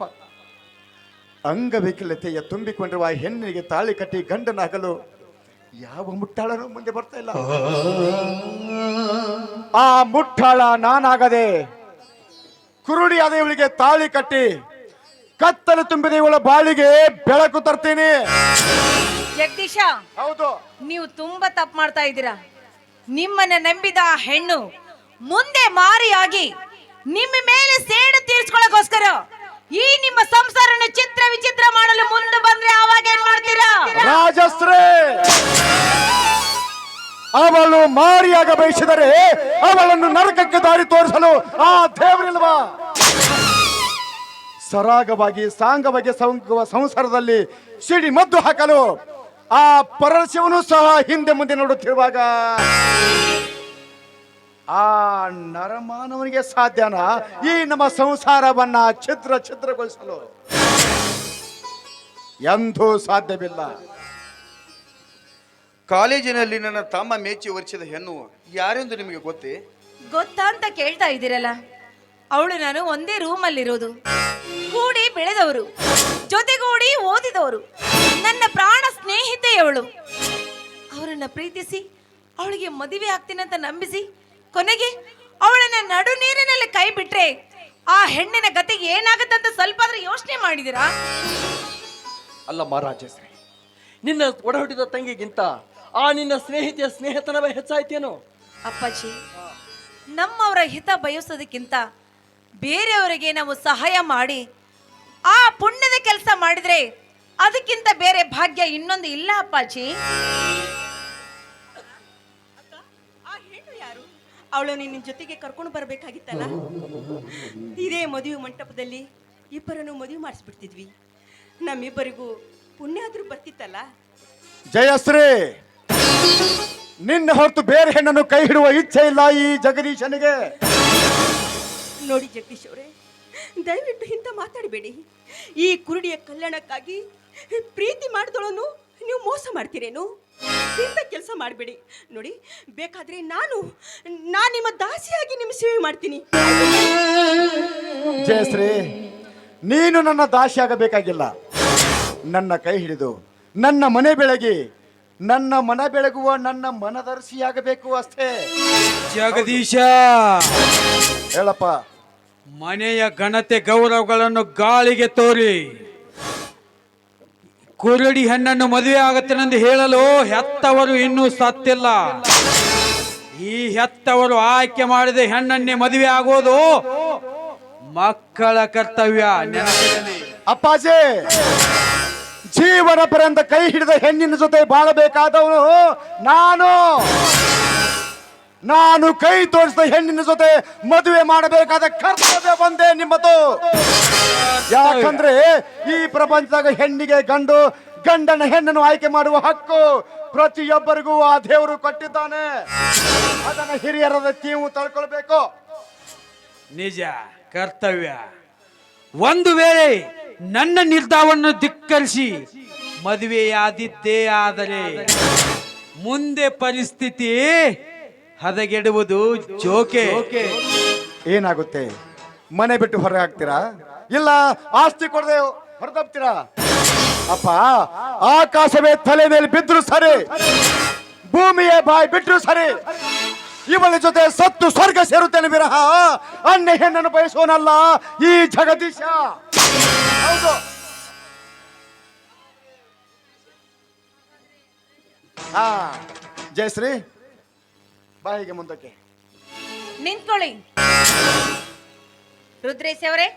ಅಂಗವಿಕಲತೆಯ ತುಂಬಿಕೊಂಡಿರುವ ಆ ಹೆಣ್ಣಿಗೆ ತಾಳಿ ಕಟ್ಟಿ ಗಂಡನಾಗಲು ಯಾವ ಮುಟ್ಟಾಳನು ಮುಂದೆ ಬರ್ತಾ ಇಲ್ಲ. ಆ ಮುಟ್ಟಾಳ ನಾನಾಗದೆ ಕುರುಡಿಯಾದ ಇವಳಿಗೆ ತಾಳಿ ಕಟ್ಟಿ ಕತ್ತಲು ತುಂಬಿದ ಇವಳ ಬಾಳಿಗೆ ಬೆಳಕು ತರ್ತೀನಿ.
ಜಗದೀಶ
ಹೌದು.
ನೀವು ತುಂಬಾ ತಪ್ಪು ಮಾಡ್ತಾ ಇದ್ದೀರಾ. ನಿಮ್ಮನ್ನ ನಂಬಿದ ಹೆಣ್ಣು ಮುಂದೆ ಮಾರಿಯಾಗಿ ನಿಮ್ಮ ಮೇಲೆ ಸೇಡು ತೀರ್ಸ್ಕೊಳಕೋಸ್ಕರ ಈ ನಿಮ್ಮ ಸಂಸಾರನ ಚಿತ್ರ ವಿಚಿತ್ರ ಮಾಡಲು ಮುಂದೆ ಬಂದ್ರೆ ಆವಾಗ ಏನ್ ಮಾಡ್ತೀರಾ?
ರಾಜಶ್ರೀ ಅವಳು ಮಾರಿಯಾಗ ಬಯಸಿದರೆ ಅವಳನ್ನು ನರಕಕ್ಕೆ ದಾರಿ ತೋರಿಸಲು ಆ ದೇವರಿಲ್ವಾ? ಸರಾಗವಾಗಿ, ಸಾಂಗವಾಗಿ ಸಂಗುವ ಸಂಸಾರದಲ್ಲಿ ಸಿಡಿ ಮದ್ದು ಹಾಕಲು ಆ ಪರಶಿವನು ಸಹ ಹಿಂದೆ ಮುಂದೆ ನೋಡುತ್ತಿರುವಾಗ ಆ ನರಮಾನವನಿಗೆ ಸಾಧ್ಯನ ಈ ನಮ್ಮ ಸಂಸಾರವನ್ನ ಛಿದ್ರ ಛಿದ್ರಗೊಳಿಸಲು ಎಂದೂ ಸಾಧ್ಯವಿಲ್ಲ.
ಕಾಲೇಜಿನಲ್ಲಿ ನನ್ನ ತಮ್ಮ ಮೇಚಿ ಒರೆಸಿದ ಹೆಣ್ಣು ಯಾರೆಂದು ನಿಮಗೆ ಗೊತ್ತೇ?
ಗೊತ್ತಾ ಅಂತ ಕೇಳ್ತಾ ಇದ್ದೀರಲ್ಲ ಅವಳು ನಾನು ಒಂದೇ ರೂಮಲ್ಲಿರೋದು ಕೂಡಿ ಬೆಳೆದವರು ಜೊತೆಗೂಡಿ ಓದಿದವರು. ನನ್ನ ಪ್ರಾಣ ಸ್ನೇಹಿತೆಯವಳು ಅವರನ್ನ ಪ್ರೀತಿಸಿ ಅವಳಿಗೆ ಮದುವೆ ಅಂತ ನಂಬಿಸಿ ಕೊನೆಗೆ ಅವಳನ್ನ ನಡು ನೀರಿನಲ್ಲಿ ಕೈ ಬಿಟ್ರೆ ಆ ಹೆಣ್ಣಿನ ಕತೆಗೆ ಏನಾಗುತ್ತೆ ಅಂತ ಸ್ವಲ್ಪ ಆದ್ರೂ ಯೋಚನೆ ಮಾಡಿದಿರಾ
ಅಲ್ಲ ಮಹಾರಾಜಶ್ರೀ ನಿನ್ನ ಒಡಹುಟ್ಟಿದ ತಂಗಿಗಿಂತ ಆ ನಿನ್ನ ಸ್ನೇಹಿತೆಯ ಸ್ನೇಹಿತನವೇ ಹೆಚ್ಚಾಯ್ತೇನೋ?
ಅಪ್ಪಾಜಿ ನಮ್ಮವರ ಹಿತ ಬಯಸೋದಕ್ಕಿಂತ ಬೇರೆಯವರಿಗೆ ನಾವು ಸಹಾಯ ಮಾಡಿ ಆ ಪುಣ್ಯದ ಕೆಲಸ ಮಾಡಿದ್ರೆ ಅದಕ್ಕಿಂತ ಬೇರೆ ಭಾಗ್ಯ ಇನ್ನೊಂದು ಇಲ್ಲ ಅಪ್ಪಾಜಿ.
ಆ ಹೆಣ್ಣು ಯಾರು? ಅವಳು ನಿನ್ನ ಜೊತೆಗೆ ಕರ್ಕೊಂಡು ಬರಬೇಕಾಗಿತ್ತಲ್ಲ? ಇದೇ ಮದುವೆ ಮಂಟಪದಲ್ಲಿ ಇಬ್ಬರನ್ನು ಮದುವೆ ಮಾಡಿಸ್ಬಿಡ್ತಿದ್ವಿ. ನಮ್ಮಿಬ್ಬರಿಗೂ ಪುಣ್ಯ ಆದ್ರೂ ಬರ್ತಿತ್ತಲ್ಲ?
ಜಯಶ್ರೀ ನಿನ್ನ ಹೊರತು ಬೇರೆ ಹೆಣ್ಣನ್ನು ಕೈ ಹಿಡುವ ಇಚ್ಛೆ ಇಲ್ಲ ಈ ಜಗದೀಶನಿಗೆ.
ನೋಡಿ ಜಗದೀಶ್ ಅವರೇ ದಯವಿಟ್ಟು ಇಂಥ ಮಾತಾಡಬೇಡಿ. ಈ ಕುರುಡಿಯ ಕಲ್ಯಾಣಕ್ಕಾಗಿ ಪ್ರೀತಿ ಮಾಡಿದವಳನ್ನು ನೀವು ಮೋಸ ಮಾಡ್ತೀರೇನು? ಇಂಥ ಕೆಲಸ ಮಾಡಬೇಡಿ. ನೋಡಿ ಬೇಕಾದ್ರೆ ನಾನು ನಾನು ನಿಮ್ಮ ದಾಸಿಯಾಗಿ ನಿಮ್ಮ ಸೇವೆ ಮಾಡ್ತೀನಿ.
ಜಯಶ್ರೀ ನೀನು ನನ್ನ ದಾಸಿಯಾಗಬೇಕಾಗಿಲ್ಲ. ನನ್ನ ಕೈ ಹಿಡಿದು ನನ್ನ ಮನೆ ಬೆಳಗಿ ನನ್ನ ಮನ ಬೆಳಗುವ ನನ್ನ ಮನದರ್ಶಿಯಾಗಬೇಕು ಅಷ್ಟೇ.
ಜಗದೀಶ!
ಹೇಳಪ್ಪ.
ಮನೆಯ ಘನತೆ ಗೌರವಗಳನ್ನು ಗಾಳಿಗೆ ತೋರಿ. ಕುರುಡಿ ಹೆಣ್ಣನ್ನು ಮದುವೆ ಆಗುತ್ತೇನೆಂದು ಹೇಳಲು, ಹೆತ್ತವರು ಇನ್ನೂ ಸತ್ತಿಲ್ಲ. ಈ ಹೆತ್ತವರು ಆಯ್ಕೆ ಮಾಡಿದ ಹೆಣ್ಣನ್ನೇ ಮದುವೆ ಆಗೋದು ಮಕ್ಕಳ ಕರ್ತವ್ಯ.
ಅಪ್ಪಾಜಿ, ಜೀವನ ಪರ್ಯಂತ ಕೈ ಹಿಡಿದ ಹೆಣ್ಣಿನ ಜೊತೆ ಬಾಳಬೇಕಾದವನು ನಾನು. ನಾನು ಕೈ ತೋರಿಸಿದ ಹೆಣ್ಣಿನ ಜೊತೆ ಮದುವೆ ಮಾಡಬೇಕಾದ ಕರ್ತವ್ಯ ಒಂದೇ ನಿಮ್ಮದು. ಯಾಕಂದ್ರೆ ಈ ಪ್ರಪಂಚದಾಗ ಹೆಣ್ಣಿಗೆ ಗಂಡು, ಗಂಡನ ಹೆಣ್ಣನ್ನು ಆಯ್ಕೆ ಮಾಡುವ ಹಕ್ಕು ಪ್ರತಿಯೊಬ್ಬರಿಗೂ ಆ ದೇವರು ಕೊಟ್ಟಿದ್ದಾನೆ. ಅದನ್ನ ಹಿರಿಯರದ ನೀವು ತಳ್ಕೊಳ್ಬೇಕು.
ನಿಜ, ಕರ್ತವ್ಯ. ಒಂದು ವೇಳೆ ನನ್ನ ನಿರ್ಧಾರವನ್ನು ಧಿಕ್ಕರಿಸಿ ಮದುವೆಯಾದಿದ್ದೇ ಆದರೆ ಮುಂದೆ ಪರಿಸ್ಥಿತಿ ಹದಗೆಡುವುದು ಜೋಕೆ.
ಏನಾಗುತ್ತೆ? ಮನೆ ಬಿಟ್ಟು ಹೊರಗೆ ಹಾಕ್ತೀರಾ ಇಲ್ಲ, ಆಸ್ತಿ ಕೊಡದೆ ಹೊರತಪ್ತೀರಾ ಅಪ್ಪ, ಆಕಾಶವೇ ತಲೆ ಮೇಲೆ ಬಿದ್ರು ಸರಿ, ಭೂಮಿಯೇ ಬಾಯಿ ಬಿಟ್ರು ಸರಿ, ಇವಳ ಜೊತೆ ಸತ್ತು ಸ್ವರ್ಗ ಸೇರುತ್ತೇನೆ ವಿರಹ? ಅನ್ಯ ಹೆಣ್ಣನ್ನು ಬಯಸೋನಲ್ಲ ಈ ಜಗದೀಶ. ಹೌದು. ಹಾ, ಜಯಶ್ರೀ. ಬಾಯಿಗೆ ಮುಂದಕ್ಕೆ.
ನಿಂತ್ಕೊಳ್ಳಿ. ರುದ್ರೇಶ್ ಅವರೇ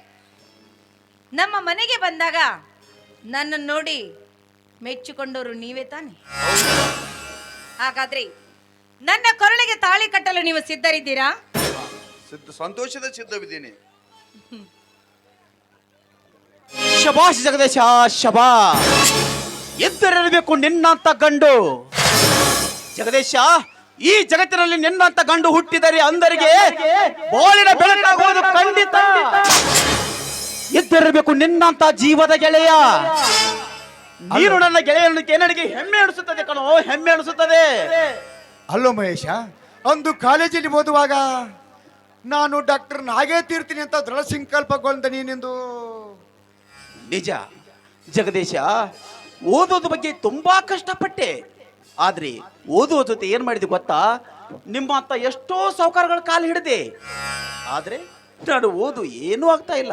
ನಮ್ಮ ಮನೆಗೆ ಬಂದಾಗ ನನ್ನನ್ನು ನೋಡಿ ಮೆಚ್ಚಿಕೊಂಡವರು ನೀವೇ ತಾನೆ. ಹಾಗಾದ್ರೆ ನನ್ನ ಕೊರಳಿಗೆ ತಾಳಿ ಕಟ್ಟಲು ನೀವು ಸಿದ್ಧರಿದ್ದೀರಾ?
ಸಿದ್ಧ ಸಂತೋಷದ ಸಿದ್ಧವಿದ್ದೀನಿ.
ಶಬಾಷ್ ಜಗದೀಶ ಶಬಾ ಎದ್ದರಿರಬೇಕು ನಿನ್ನಂತ ಗಂಡು. ಜಗದೀಶ ಈ ಜಗತ್ತಿನಲ್ಲಿ ನಿನ್ನಂತ ಗಂಡು ಹುಟ್ಟಿದರೆ ಅಂದರಿಗೆ ಬೋಳಿನ ಬೆಳಕಾಗುವುದು ಖಂಡಿತ. ಎದ್ದಿರಬೇಕು ನಿನ್ನಂತ ಜೀವದ ಗೆಳೆಯ. ನೀನು ನನ್ನ ಗೆಳೆಯನ ನನಗೆ ಹೆಮ್ಮೆ ಅನಿಸುತ್ತದೆ ಕಣೋ ಹೆಮ್ಮೆ ಅನಿಸುತ್ತದೆ.
ಅಲ್ಲೋ ಮಹೇಶ ಅಂದು ಕಾಲೇಜಲ್ಲಿ ಓದುವಾಗ ನಾನು ಡಾಕ್ಟರ್ ನಾಗೇ ತೀರ್ತೀನಿ ಅಂತ ದೃಢ ಸಂಕಲ್ಪಗೊಂಡ ನೀನೆಂದು.
ನಿಜ ಜಗದೀಶ ಓದೋದ್ರ ಬಗ್ಗೆ ತುಂಬಾ ಕಷ್ಟಪಟ್ಟೆ. ಆದ್ರೆ ಓದುವ ಜೊತೆ ಏನ್ ಮಾಡಿದೆ ಗೊತ್ತಾ? ನಿಮ್ಮಂತ ಎಷ್ಟೋ ಸಾಹುಕಾರಗಳ ಕಾಲು ಹಿಡಿದೆ. ಆದ್ರೆ ನಾನು ಓದು ಏನೂ ಆಗ್ತಾ ಇಲ್ಲ.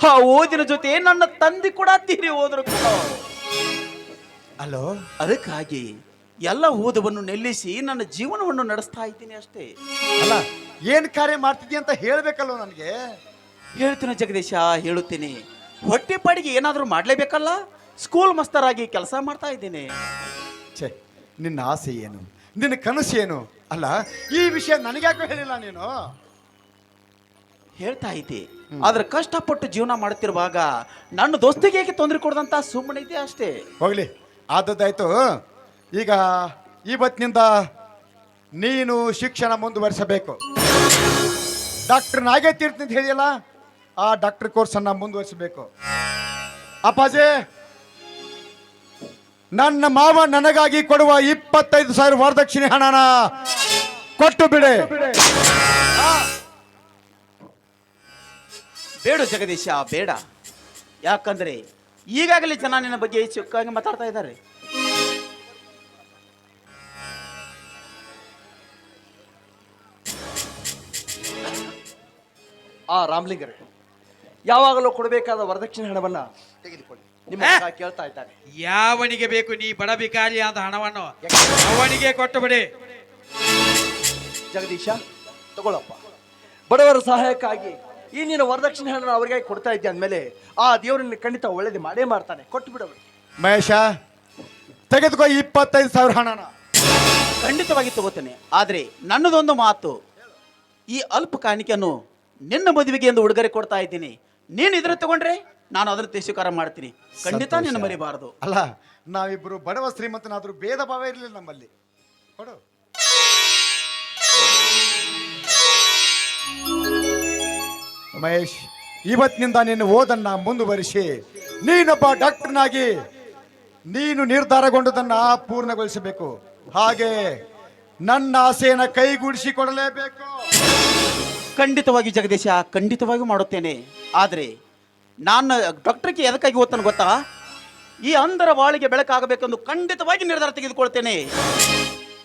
ಆ ಓದಿನ ಜೊತೆ ನನ್ನ ತಂದೆ ಕೂಡ ತೀರಿ ಹೋದ್ರು ಕೂಡ.
ಅಲೋ
ಅದಕ್ಕಾಗಿ ಎಲ್ಲ ಓದವನ್ನು ನಿಲ್ಲಿಸಿ ನನ್ನ ಜೀವನವನ್ನು ನಡೆಸ್ತಾ ಇದ್ದೀನಿ ಅಷ್ಟೇ.
ಅಲ್ಲ ಏನ್ ಕಾರ್ಯ ಮಾಡ್ತಿದ್ದೀನಿ ಅಂತ ಹೇಳ್ಬೇಕಲ್ಲೋ ನನಗೆ?
ಹೇಳ್ತೀನಿ ಜಗದೀಶ ಹೇಳುತ್ತೀನಿ. ಹೊಟ್ಟೆ ಪಾಡಿಗೆ ಏನಾದರೂ ಮಾಡಲೇಬೇಕಲ್ಲ? ಸ್ಕೂಲ್ ಮಸ್ತರಾಗಿ ಕೆಲಸ ಮಾಡ್ತಾ ಇದ್ದೀನಿ.
ಛೇ ನಿನ್ನ ಆಸೆ ಏನು? ನಿನ್ನ ಕನಸು ಏನು? ಅಲ್ಲ ಈ ವಿಷಯ ನನಗ್ಯಾಕೋ ಹೇಳಿಲ್ಲ ನೀನು?
ಹೇಳ್ತಾ ಐತಿ ಆದ್ರೆ ಕಷ್ಟಪಟ್ಟು ಜೀವನ ಮಾಡ್ತಿರುವಾಗ ನನ್ನ ದೋಸ್ತಿಗೆ ಹೇಗೆ ತೊಂದರೆ ಕೊಡದಂತ ಸುಮ್ಮನೆ ಇದೆ ಅಷ್ಟೇ.
ಹೋಗ್ಲಿ. ಆದದ್ದಾಯ್ತು. ಈಗ ಇವತ್ತಿನಿಂದ ನೀನು ಶಿಕ್ಷಣ ಮುಂದುವರಿಸಬೇಕು. ಡಾಕ್ಟರ್ ನಾಗೇ ತೀರ್ಥ ಅಂತ ಹೇಳಿಯಲ್ಲ ಆ ಡಾಕ್ಟರ್ ಕೋರ್ಸನ್ನ ಮುಂದುವರಿಸಬೇಕು. ಅಪ್ಪಾಜಿ! ನನ್ನ ಮಾವ ನನಗಾಗಿ ಕೊಡುವ ಇಪ್ಪತ್ತೈದು ಸಾವಿರ ವರದಕ್ಷಿಣೆ ಹಣನ ಕೊಟ್ಟು ಬಿಡೆ.
ಬೇಡ. ಜಗದೀಶ ಬೇಡ. ಯಾಕಂದ್ರೆ ಈಗಾಗಲೇ ಜನ ನಿನ್ನ ಬಗ್ಗೆ ಚುಕ್ಕಾಗಿ ಮಾತಾಡ್ತಾ ಇದ್ದಾರೆ. ಆ ರಾಮ್ಲಿಂಗರೇ ಯಾವಾಗಲೂ ಕೊಡಬೇಕಾದ ವರದಕ್ಷಿಣೆ ಹಣವನ್ನ ತೆಗೆದುಕೊಳ್ಳಿ. ನಿಮ್ಮ ಮಗ ಕೇಳ್ತಾ ಇದ್ದಾನೆ.
ಯಾವನಿಗೆ ಬೇಕು ನೀ ಬಡ ಭಿಕಾರಿ ಆದ ಹಣವನ್ನು ಅವನಿಗೆ ಕೊಟ್ಟು ಬಿಡಿ.
ಜಗದೀಶ ತಗೊಳಪ್ಪ. ಬಡವರ ಸಹಾಯಕ್ಕಾಗಿ ಈ ನೀನು ವರದಕ್ಷಿಣೆ ಹಣ ಅವರಿಗೆ ಕೊಡ್ತಾ ಇದ್ದೆ ಅಂದಮೇಲೆ ಆ ದೇವರನ್ನ ಖಂಡಿತ ಒಳ್ಳೇದು ಮಾಡೇ ಮಾಡ್ತಾನೆ. ಕೊಟ್ಟು ಬಿಡವರು
ಮಹೇಶ ತೆಗೆದುಕೋ ಇಪ್ಪತ್ತೈದು ಸಾವಿರ ಹಣನ.
ಖಂಡಿತವಾಗಿ ತಗೋತೇನೆ. ಆದರೆ ನನ್ನದೊಂದು ಮಾತು ಈ ಅಲ್ಪ ಕಾಣಿಕೆಯನ್ನು ನಿನ್ನ ಮದುವೆಗೆ ಎಂದು ಉಡುಗೊರೆ ಕೊಡ್ತಾ ಇದ್ದೀನಿ. ನೀನು ಇದರ ತಗೊಂಡ್ರೆ? ನಾನು ಅದ್ರ ತಿರಸ್ಕಾರ ಮಾಡ್ತೀನಿ. ಖಂಡಿತ ನಿನ್ನ
ಸಂತೋಷ.
ಮರಿಬಾರದು.
ಅಲ್ಲ ನಾವಿಬ್ರು ಬಡವ ಶ್ರೀಮಂತನಾದ್ರೂ ಭೇದ ಭಾವ ಇರಲಿಲ್ಲ ನಮ್ಮಲ್ಲಿ. ಕೊಡು. ಮಹೇಶ್ ಇವತ್ತಿನಿಂದ ನಿನ್ನ ಓದನ್ನ ಮುಂದುವರಿಸಿ ನೀನೊಬ್ಬ ಡಾಕ್ಟರ್ನಾಗಿ ನೀನು ನಿರ್ಧಾರಗೊಂಡದನ್ನ ಪೂರ್ಣಗೊಳಿಸಬೇಕು. ಹಾಗೆ ನನ್ನ ಆಸೆಯನ್ನ ಕೈಗೂಡಿಸಿಕೊಡಲೇಬೇಕು.
ಖಂಡಿತವಾಗಿ ಜಗದೀಶ ಖಂಡಿತವಾಗಿ ಮಾಡುತ್ತೇನೆ. ಆದರೆ ನಾನು ಡಾಕ್ಟರ್ಗೆ ಎದಕ್ಕಾಗಿ ಓದ್ತಾನೆ ಗೊತ್ತಾ? ಈ ಅಂಧರ ಬಾಳಿಗೆ ಬೆಳಕಾಗಬೇಕೆಂದು ಖಂಡಿತವಾಗಿ ನಿರ್ಧಾರ ತೆಗೆದುಕೊಳ್ತೇನೆ.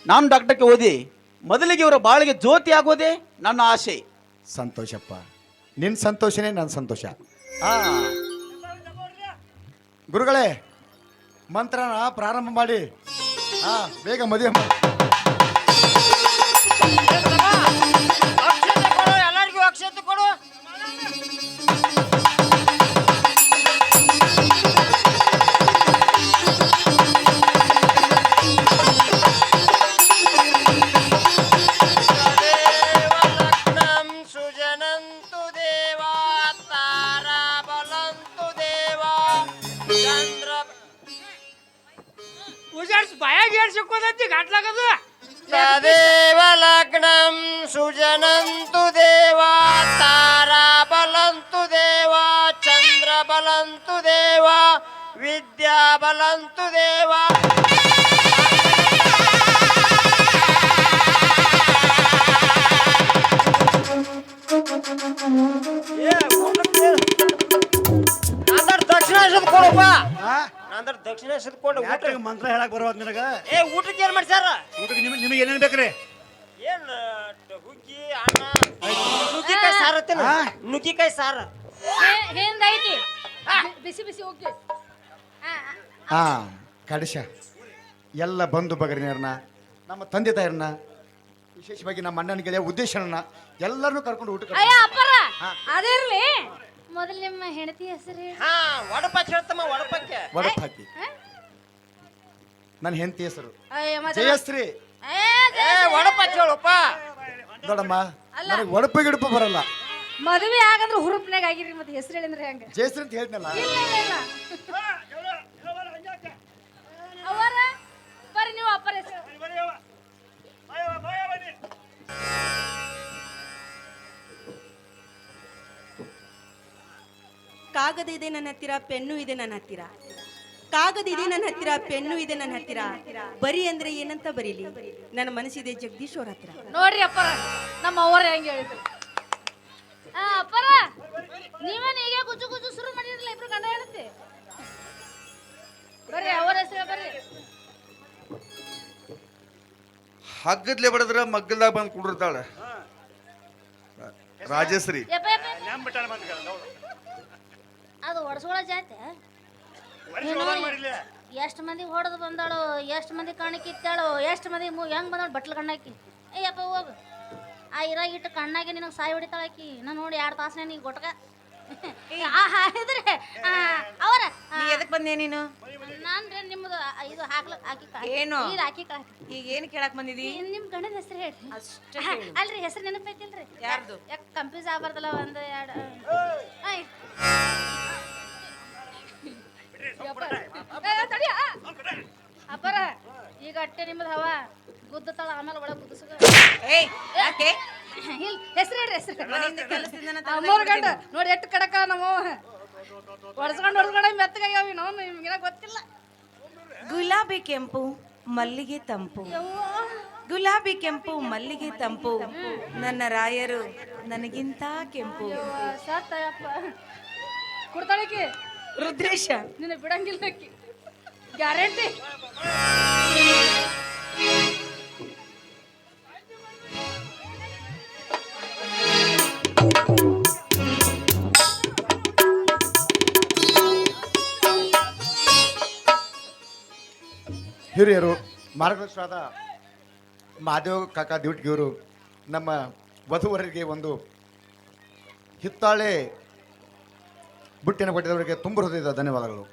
ನಾನು ಡಾಕ್ಟರ್ಗೆ ಓದಿ ಮೊದಲಿಗೆ ಇವರ ಬಾಳಿಗೆ ಜ್ಯೋತಿ ಆಗೋದೇ ನನ್ನ ಆಸೆ.
ಸಂತೋಷಪ್ಪ. ನಿನ್ನ ಸಂತೋಷನೇ ನನ್ನ ಸಂತೋಷ.
ಆ
ಗುರುಗಳೇ ಮಂತ್ರನ ಪ್ರಾರಂಭ ಮಾಡಿ. ಹಾ ಬೇಗ ಮದುವೆ ಮಾಡಿ.
ಉಜಾಡ್ಸ್ ಬಾಯಾಗ ಏನ್ ಸಿಕ್ಕೋದೈತಿ ಘಾಟ್ಲಾಗದು
ತದೇವ ಲಗ್ನಂ ಸುಜನಂತು ದೇವಾ ತಾರಾ ಬಲಂತು ದೇವಾ ಚಂದ್ರ ಬಲಂತು ದೇವಾ ವಿದ್ಯಾ ಬಲಂತು ದೇವಾ ಸುದ್ಕೊಂಡು ಊಟ
ಊಟಕ್ಕೆ ಮಂತ್ರ ಹೇಳಕ್ ಬರೋದ್ ನಿನಗ?
ಏ ಊಟಕ್ಕೆ ಏನ್ ಮಾಡ್ಸ್ಯಾರ
ಊಟಕ್ಕೆ ನಿಮಗೆ ನಿಮಗೆ ಏನೇನು ಬೇಕ್ರಿ?
ಏನ್ ಹುಗ್ಗಿ ಅನ್ನ? ನುಗ್ಗಿಕಾಯಿ ಸಾರು ಹತ್ತೇನ
ಆ?
ನುಗ್ಗಿಕಾಯಿ ಸಾರು.
ಹಿಂದೈತಿ ಬಿಸಿ ಬಿಸಿ ಹೋಗಿ
ಹಾ ಕಡಿಶ. ಎಲ್ಲ ಬಂಧು ಬಗರಿನ ನಮ್ಮ ತಂದೆ ತಾಯರನ್ನ ವಿಶೇಷವಾಗಿ ನಮ್ಮ ಅಣ್ಣನ ಗೆಳೆಯ ಉದ್ದೇಶನ ಎಲ್ಲರನ್ನೂ ಕರ್ಕೊಂಡು ಊಟಕ್ಕೆ
ಅಯ್ಯ ಅಪ್ಪರ ಅದಿರ್ಲಿ ಮೊದಲು ನಿಮ್ಮ ಹೆಂಡತಿ ಹೆಸರು ಹೇಳಿ.
ಹಾ ವಡಪಕ್ಕೆ ಹೇಳ್ತಮ್ಮ
ವಡಪಕ್ಕೆ ವಡಪಕ್ಕೆ ನನ್ನ ಹೆಂಡತಿ ಹೆಸರು.
ಅಯ್ಯ ಮತ್ತೆ
ಜಯಶ್ರೀ.
ಏ,
ಏ ಒಡಪಾಕ್ ಹೇಳಪ್ಪ.
ನೋಡಮ್ಮ ನನಗೆ ಒಡಪು ಗಿಡಪು ಬರಲ್ಲ.
ಮದುವೆ ಆಗಂದ್ರೆ ಹುರುಪ್ನಾಗ ಆಗಿರಿ ಮತ್ತೆ ಹೆಸರು ಹೇಳಿದ್ರೆ ಹೆಂಗ?
ಜಯಶ್ರೀ ಅಂತ ಹೇಳ್ತನಲ್ಲ
ಇಲ್ಲ ಇಲ್ಲ ಇಲ್ಲ. ಅವರ ಬರ್ರಿ ನೀವು ಅಪ್ಪರ ಹೆಸರು.
ಕಾಗದ ಇದೆ ನನ್ನ ಹತ್ತಿರ ಪೆನ್ನು ಇದೆ ನನ್ನ ಹತ್ತಿರ. ಕಾಗದ ಇದೆ ನನ್ನ ಹತ್ತಿರ ಪೆನ್ನು ಇದೆ ನನ್ನ ಹತ್ತಿರ. ಬರಿ ಅಂದ್ರೆ ಏನಂತ ಬರೀಲಿ? ನನ್ನ ಮನಸ್ಸಿದೆ ಜಗದೀಶ್ ಅವ್ರ ಹತ್ರ
ನೋಡ್ರಿ ಅಪ್ಪರ ನಮ್ಮ ಅವರ ಹೆಂಗೆ ಹೇಳಿದ್ರು. ಆ ಅಪ್ಪರ ನೀವೇನು ಹೀಗೆ ಗುಜು ಗುಜು ಶುರು ಮಾಡಿರಲಿಲ್ಲ ಇಬ್ರು ಗಂಡ ಹೇಳುತ್ತೆ ಬರ್ರಿ ಅವರ ಹೆಸರು ಬರ್ರಿ.
ಹಗ್ಗದ್ಲೆ ಬಡದ್ರ ಮಗ್ಗಲ್ದಾಗ ಬಂದು ಕುಡಿರ್ತಾಳೆ. ರಾಜಶ್ರೀ.
ಯಪ್ಪ ಯಪ್ಪ ಯಪ್ಪ.
ನೆಂಬಿಟ್ಟಾನ ಬಂದ
ಅದು ಒಡ್ಸ್ಕೊಳ ಜಾತೆ ಎಷ್ಟು ಮಂದಿ ಹೊಡೆದು ಬಂದಾಳು ಎಷ್ಟು ಮಂದಿ ಕಣ್ಣು ಇತ್ತಾಳು ಎಷ್ಟು ಮಂದಿ ಮು ಹೆಂಗ್ ಬಂದಾಳು ಬಟ್ಲು ಕಣ್ಣಾಕಿ ಅಯ್ಯಪ್ಪ ಹೋಗು. ಆ ಇರಾಗ ಇಟ್ಟು ಕಣ್ಣಾಗೆ ನಿನಗೆ ಸಾಯಿ ಹೊಡಿತಾಳಾಕಿ ನಾನು ನೋಡಿ ಎರಡು ತಾಸನೇ ನೀ ಗೊಟ್ಕ. ಇದ್ರೆ ಅವರ
ನೀ ಎದಕ್ ಬಂದೆ ನೀನು?
ನಾನು ರೀ ನಿಮ್ಮದು ಇದು ಹಾಕ್ಲಕ್ ಹಾಕಿ
ಏನು?
ನೀರು ಹಾಕಿ
ಈಗ ಏನು ಕೇಳಕ್ ಬಂದಿದಿ?
ನಿಮ್ಮ ನಿಮ್ ಗಂಡನ ಹೆಸರು ಹೇಳಿ
ಅಷ್ಟೇ
ಅಲ್ರಿ ಹೆಸರು ನೆನಪೈತಿಲ್ರಿ.
ಯಾರ್ದು?
ಯಾಕೆ ಕಂಪ್ಯೂಸ್ ಆಗ್ಬಾರ್ದಲ್ಲ ಒಂದು ಎರಡು ಐ ಅಪ್ಪರ ಈಗ ಅಟ್ಟೆ ನಿಮ್ಮದು ಹವ ಗುದ್ದತಾಳ ಆಮೇಲೆ ಒಳಗೆ ಗುದ್ದಸಗ
ಏಯ್ ಯಾಕೆ?
ಇಲ್ಲ ಹೆಸರು ಹೇಳ್ರಿ ಹೆಸರು
ಮನೆಯಿಂದ ಕೆಲಸದಿಂದ ತಂದೆ
ಗಂಡ. ನೋಡಿ ಎಷ್ಟು ಕಡಕ ನಮ್ಮ ಒಡ್ಸ್ಕೊಂಡು ಒಡ್ಸ್ಕೊಂಡು ಮೆತ್ತಗಾಗ್ಯಾವ ನಾವು ನಿಮ್ಗಿನ ಗೊತ್ತಿಲ್ಲ.
ಗುಲಾಬಿ ಕೆಂಪು ಮಲ್ಲಿಗೆ ತಂಪು. ಗುಲಾಬಿ ಕೆಂಪು ಮಲ್ಲಿಗೆ ತಂಪು. ನನ್ನ ರಾಯರು ನನಗಿಂತ ಕೆಂಪು.
ಸತ್ತಯ್ಯಪ್ಪ ಕೊಡ್ತಾಳಕಿ
ರುದ್ರೇಶ.
ನಿನ್ನ ಬಿಡಂಗಿಲ್ಲ ಗ್ಯಾರಂಟಿ.
ಹಿರಿಯರು ಮಾರ್ಗದರ್ಶನದ ಮಾದೇವ್ ಕಾಕಾ ದಿವಟ್ಗಿಯವರು ನಮ್ಮ ವಧುವರರಿಗೆ ಒಂದು ಹಿತ್ತಾಳೆ ಬುಟ್ಟಿನ ಕೊಟ್ಟಿದವರಿಗೆ ತುಂಬ ಹೃದಯದ ಧನ್ಯವಾದಗಳು.